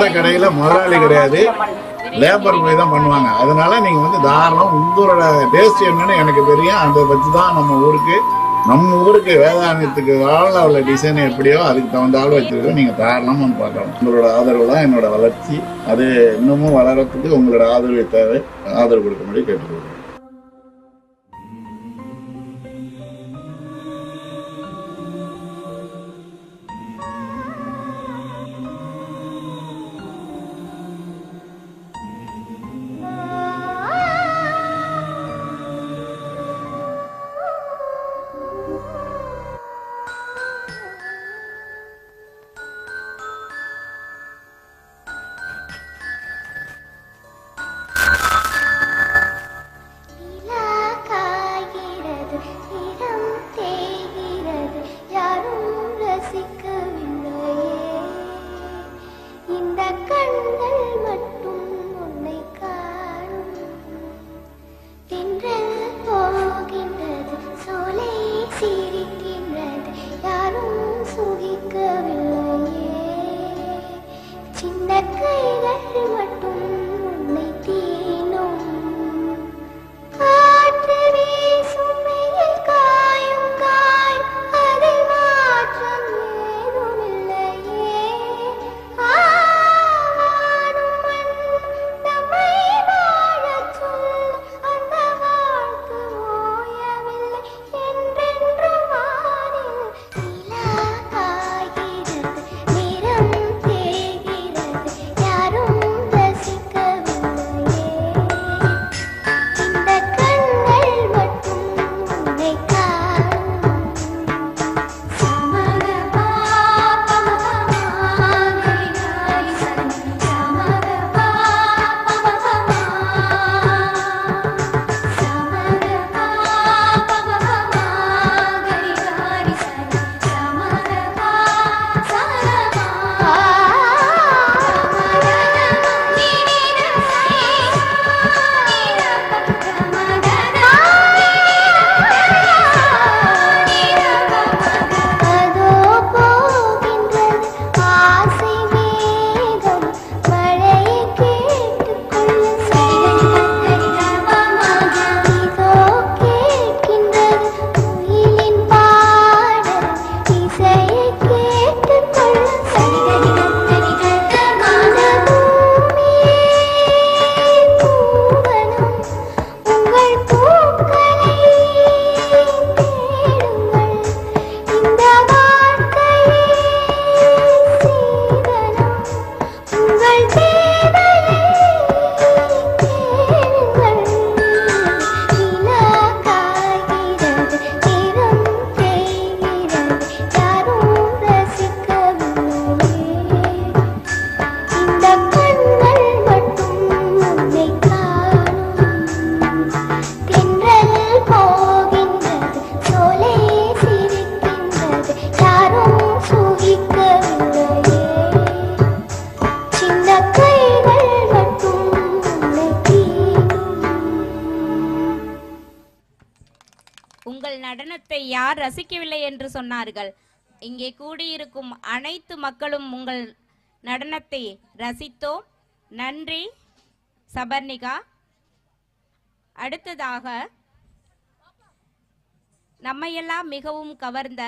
மற்ற கடையில முதலாளி கிடையாது. லேபர் போய் தான் பண்ணுவாங்க. அதனால நீங்க வந்து தாராளம் உங்களோட டேஸ்ட் என்னன்னு எனக்கு தெரியும். அதை வச்சு தான் நம்ம ஊருக்கு நம்ம ஊருக்கு வேதாந்தத்துக்கு ஆள உள்ள டிசைன் எப்படியோ அதுக்கு தகுந்த ஆள் வச்சிருக்கோம். நீங்க தாராளமாக வந்து பார்க்கலாம். உங்களோட ஆதரவு தான் என்னோட வளர்ச்சி. அது இன்னமும் வளர்றதுக்கு உங்களோட ஆதரவு தேவை. ஆதரவு கொடுக்கும்படி கேட்டுக்கொள்கிறேன். நடனத்தை யார் ரசிக்கவில்லை என்று சொன்னார்கள். இங்கே கூடியிருக்கும் அனைத்து மக்களும் உங்கள் நடனத்தை ரசித்தோம். நன்றி சபர்ணிகா. அடுத்ததாக நம்மையெல்லாம் மிகவும் கவர்ந்த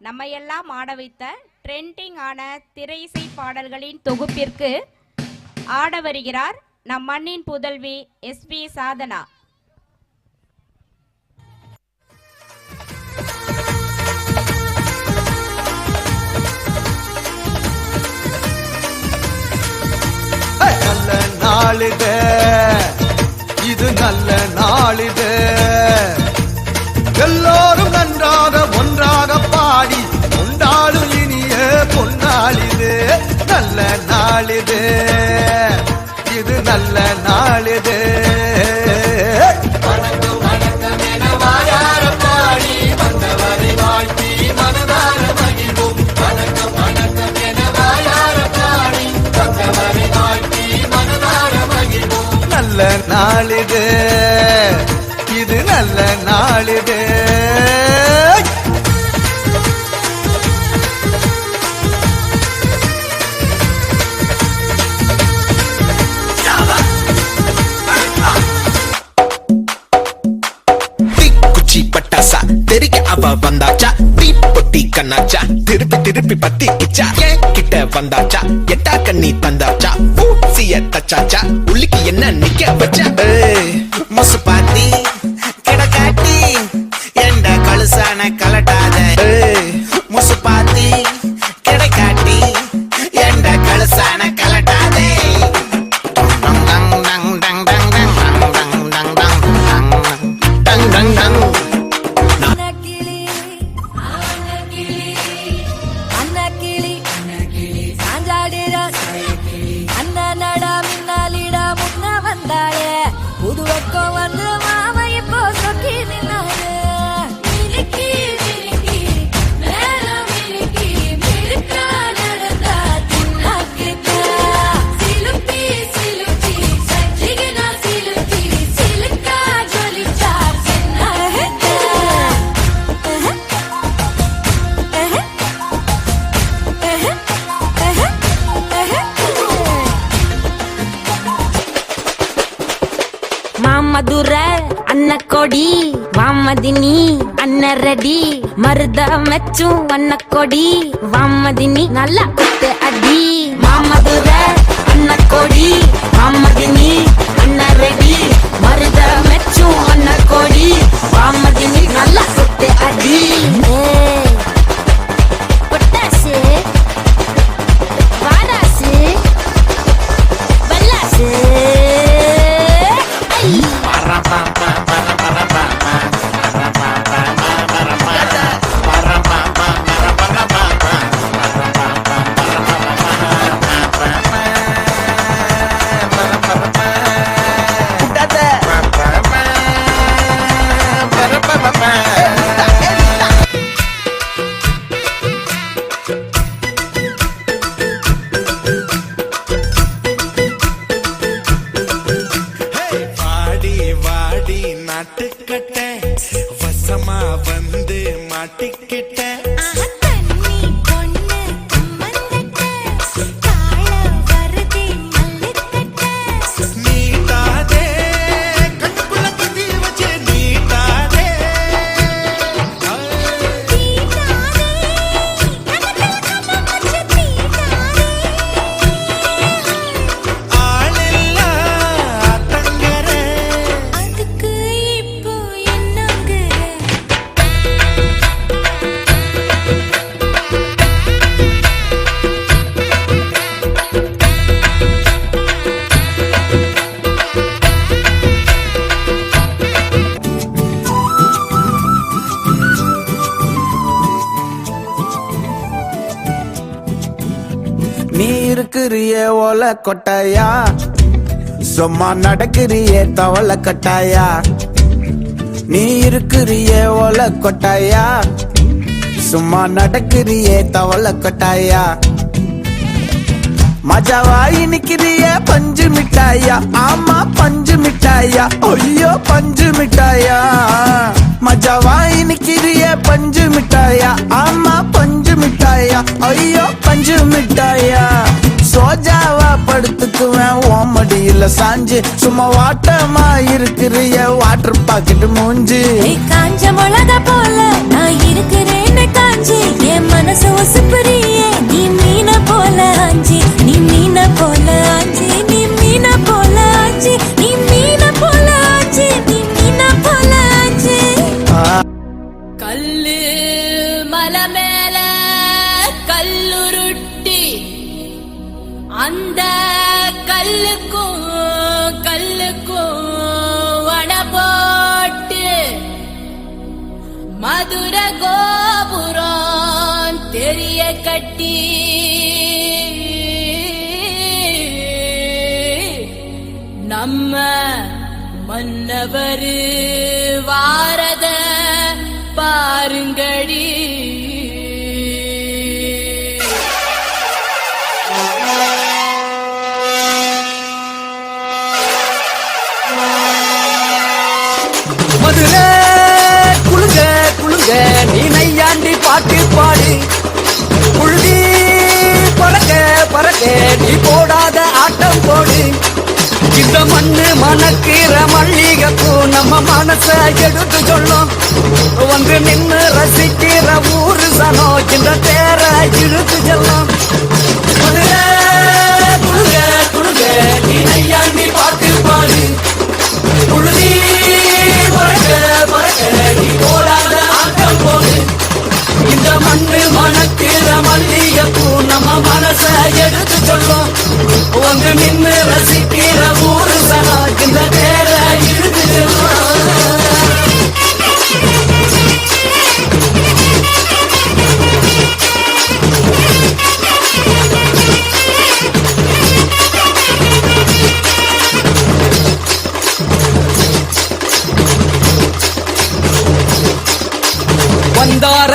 நம்மையெல்லாம் ஆட வைத்த ட்ரெண்டிங் ஆன திரைசை பாடல்களின் தொகுப்பிற்கு ஆட வருகிறார் நம் மண்ணின் புதல்வி எஸ்பி சாதனா. நாளிது. இது நல்ல நாளிது. எல்லோரும் நன்றாக ஒன்றாக பாடி கொண்டாடும் இனிய பொன்னாளிது. நல்ல நாளிது. நாளுது. இது நல்ல நாளுது. பட்டாசா? தெரிக்க அவ வந்தாச்சா? தீப்பொட்டி கண்ணாச்சா? திருப்பி திருப்பி பத்தி கிச்சா கிட்ட வந்தாச்சா? எட்டா கண்ணி தந்தாச்சா? ஊசிய தச்சாச்சா? உள்ளிக்கு என்ன நிக்க வச்சா? அடி மருத மெச்சும் வண்ண கொடி வாமதினி நல்லா குத்து அடி. மாமதுர அண்ண கொடி வாமதினி அன்ன ரெடி. மருத மெச்சும் வண்ண கொடி வாமதினி நல்லா குத்து அடி. இருக்கிறிய ஓல கொட்டாயா? சும்மா நடக்கிறியே தவள கட்டாயா? நீ இருக்கிறியே ஓல கொட்டாயா? சும்மா நடக்கிறியே தவள கொட்டாயா? மஜாவாய் நிக்கிறிய பஞ்சு மிட்டாயா? ஆமா பஞ்சு மிட்டாயா? ஐயோ பஞ்சு மிட்டாயா? மஜாவாய் நிக்கிறிய பஞ்சு மிட்டாயா? ஆமா பஞ்சு மிட்டாயா? ஐயோ பஞ்சு மிட்டாயா? சோஜாவா படுத்துக்குவேன். ஓமடியில சாஞ்சு. சும்மா வாட்டமா இருக்கிறிய. வாட்டர் பாக்கெட் மூஞ்சு. காஞ்ச மிளகா போல நான் இருக்கிறேன்னு காஞ்சி. என் மனசு உசுப்புறியே நீ மீன போல ஆஞ்சி. நீ மீன போல மதுர கோபுரம் தெரிய கட்டி. நம்ம மன்னவர் வாரத பாருங்கடி. பரவே நீ போடாத ஆட்டம் போடு. இந்த மண்ணு மணக்கிற மல்லிகைப்பூ நம்ம மனச எடுத்து சொல்லும். வந்து நின்று ரசிக்கிற ஊரு சனோ இந்த தேர இழுத்து செல்லும். மண்ணு மணக்கிற மல்லிகைப்பூ மனச எடுத்து சொல்லும். ஒன்று நின்று ரசிக்கிற ஊரு சனா இந்த தேர இழுத்து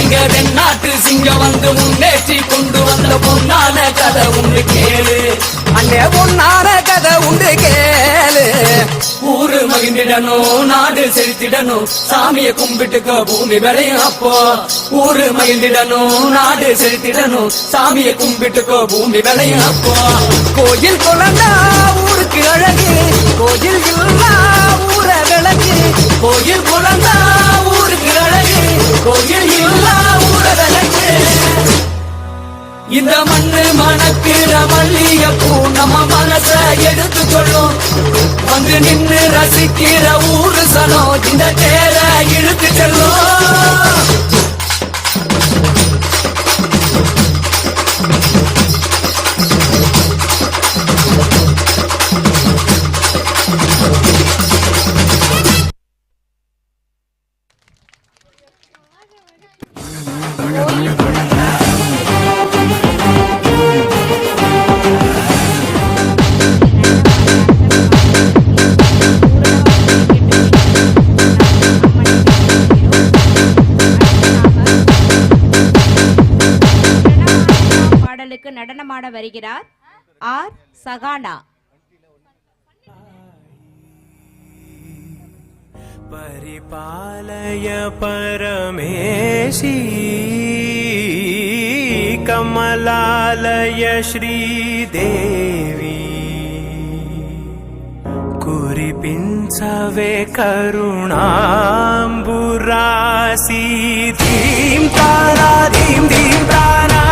எங்க தென்னாட்டு சிங்கம் வந்து முன்னேற்றி கொண்டு வந்த பொன்னான கதை உண்டு கேளு. அண்ணே பொன்னான கதை உண்டு கேளு. ஊரு மகிழ்ந்திடணும் நாடு செழித்திடணும் சாமிய கும்பிட்டுக்க பூமி விளையும் அப்போ. ஊரு மகிழ்ந்திடணும் நாடு செழித்திடணும் சாமிய கும்பிட்டுக்கோ பூமி விளையும் அப்போ. கோயில் குழந்தா ஊருக்கு அழகு. பூக்கிற மல்லிய பூ நம்ம மனச எடுத்து சொல்லும் வந்து நின்று ரசிக்கிற ஊரு சனம் இந்த தேர இழுத்து செல்லும். நடனமாட வருகிறார் ஆர் சகானா परिपालय परमेशी कमलालय श्रीदेवी कुरिपिञ्चवे करुणाम्बुरासी धीं तारा धीं धीं तारा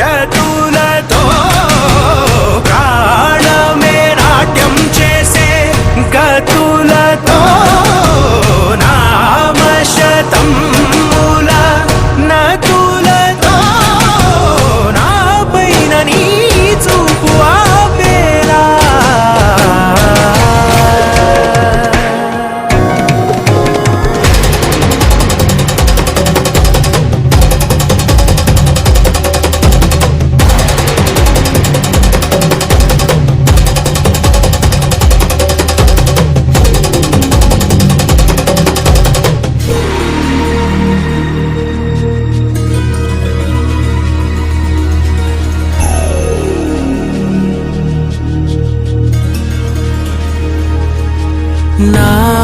జటులతో ప్రాణమే నాట్యం చేసే గతులతో నామశతం 那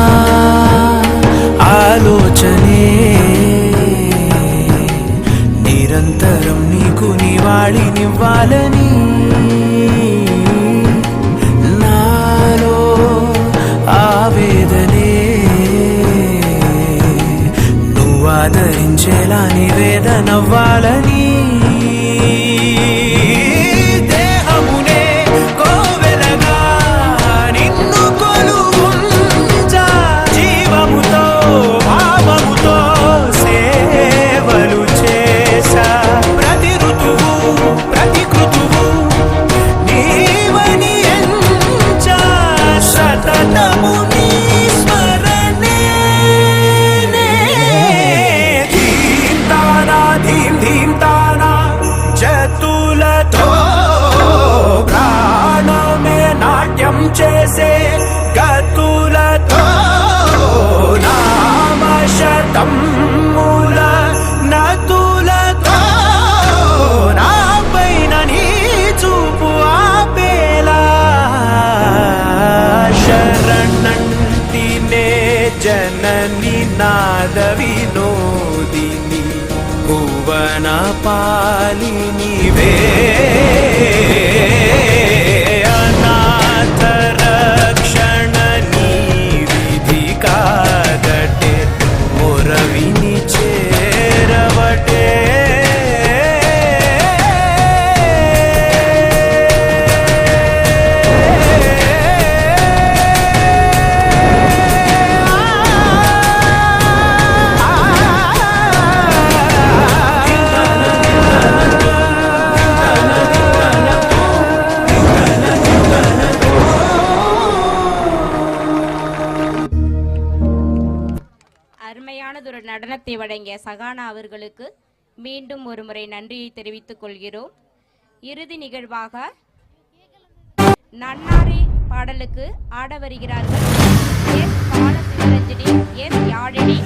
மீண்டும் ஒருமுறை நன்றியை தெரிவித்துக் கொள்கிறோம். இறுதி நிகழ்வாக நன்னாரி பாடலுக்கு ஆட வருகிறார்கள். எஸ். பாலசுந்தரஞ்சினி எஸ். யாழினி.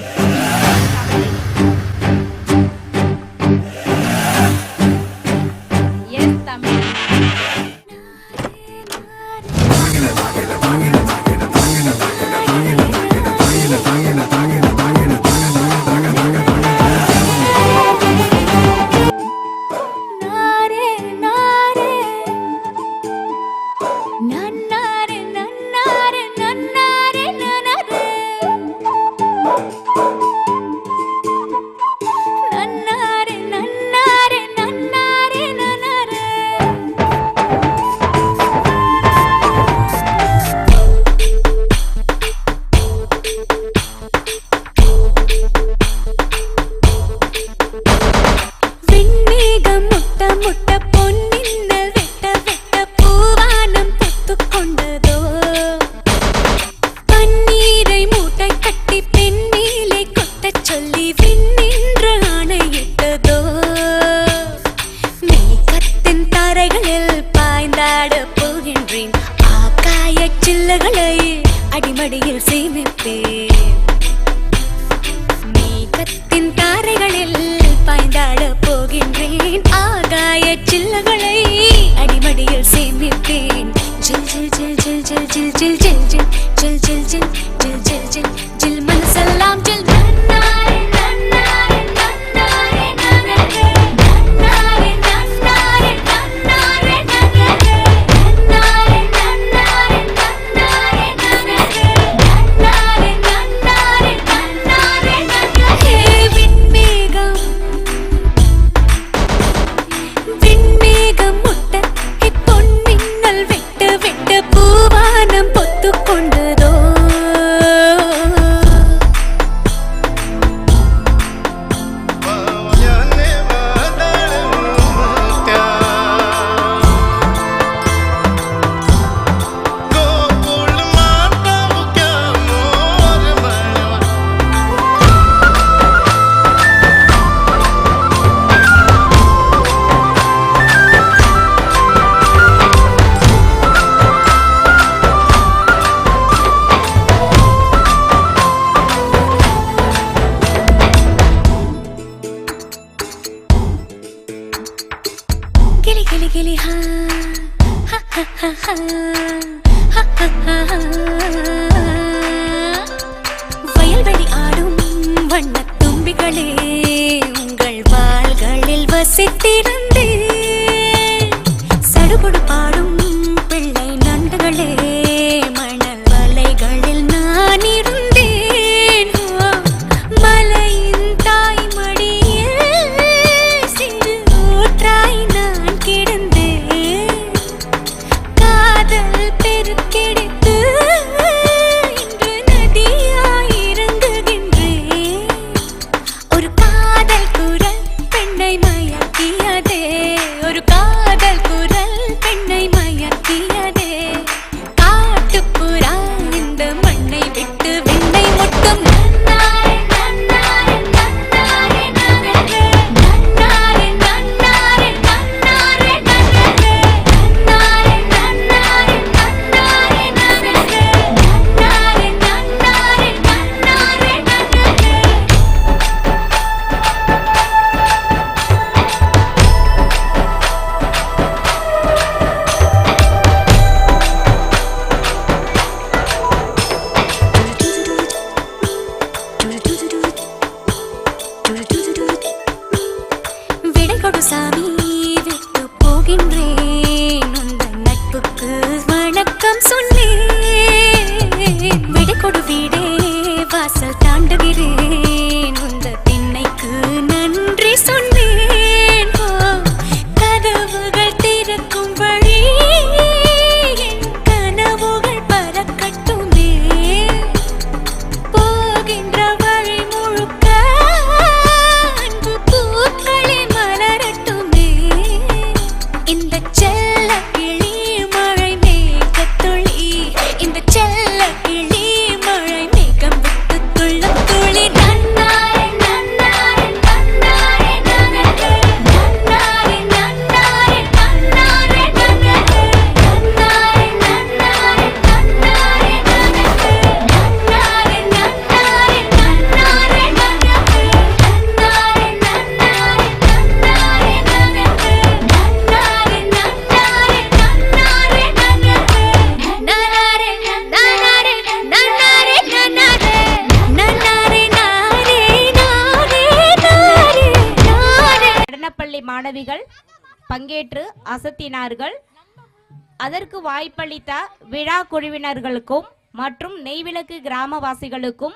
பங்கேற்று அசத்தினார்கள். அதற்கு வாய்ப்பளித்த விழா குழுவினர்களுக்கும் மற்றும் நெய்விளக்கு கிராமவாசிகளுக்கும்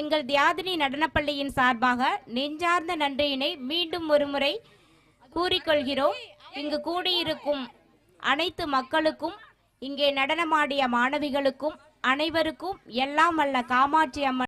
எங்கள் தியாதினி நடனப்பள்ளியின் சார்பாக நெஞ்சார்ந்த நன்றியினை மீண்டும் ஒருமுறை கூறிக்கொள்கிறோம். இங்கு கூடியிருக்கும் அனைத்து மக்களுக்கும் இங்கே நடனமாடிய மாணவிகளுக்கும் அனைவருக்கும் எல்லாம் அல்ல காமாட்சி அம்மன்